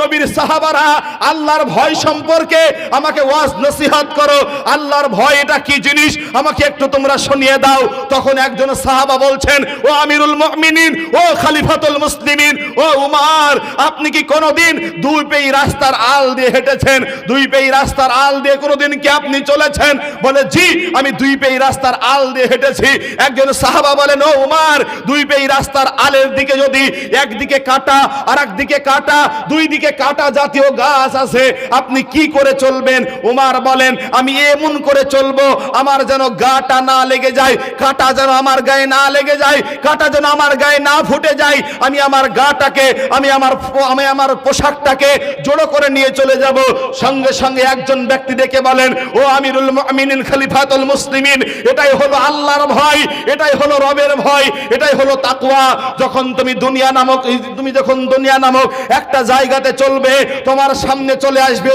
নবীর সাহাবারা, আল্লাহর ভয় সম্পর্কে আমাকে ওয়াজ নসিহত করো। আল্লাহর ভয় এটা কি জিনিস? আমাকে একটু তোমরা শুনিয়ে দাও। তখন একজন সাহাবা বলছেন, ও আমিরুল মুমিনিন, ও খলিফাতুল মুসলিমিন, ও উমার, আপনি কি কোনোদিন দুই পেই রাস্তার আল দিয়ে হেঁটেছেন? দুই পেই রাস্তার আল দিয়ে কোনোদিন কি আপনি চলেছেন? বলে, জি, আমি দুই পেই রাস্তার আল দিয়ে হেঁটেছি। একজন সাহাবা বলেন ও উমার, দুই পেই রাস্তার আলের দিকে যদি একদিকে কাটা আর একদিকে কাটা, দুই দিকে কাটা জাতীয় গাছ আছে, আপনি কি করে চলবেন? উমার বলেন, আমি এমন করে চলবো, আমার যেন গাটা না লেগে যায়, কাটা যেন আমার গায়ে না লেগে যায়, কাটা যেন আমার গায়ে না ফুটে যায়, আমি আমার গাটাকে, আমি আমার আমি আমার পোশাকটাকে জোড়ো করে নিয়ে চলে যাব। সঙ্গে সঙ্গে একজন ব্যক্তি ডেকে বলেন, ও আমিরুল মুমিনিন খলিফাতুল মুসলিমিন, এটাই হলো আল্লাহর ভয়, এটাই হলো রবের ভয়, এটাই হলো তাকুয়া যখন তুমি দুনিয়া নামক, তুমি যখন দুনিয়া নামক একটা জায়গাতে চলবে তোমার সামনে চলে আসবে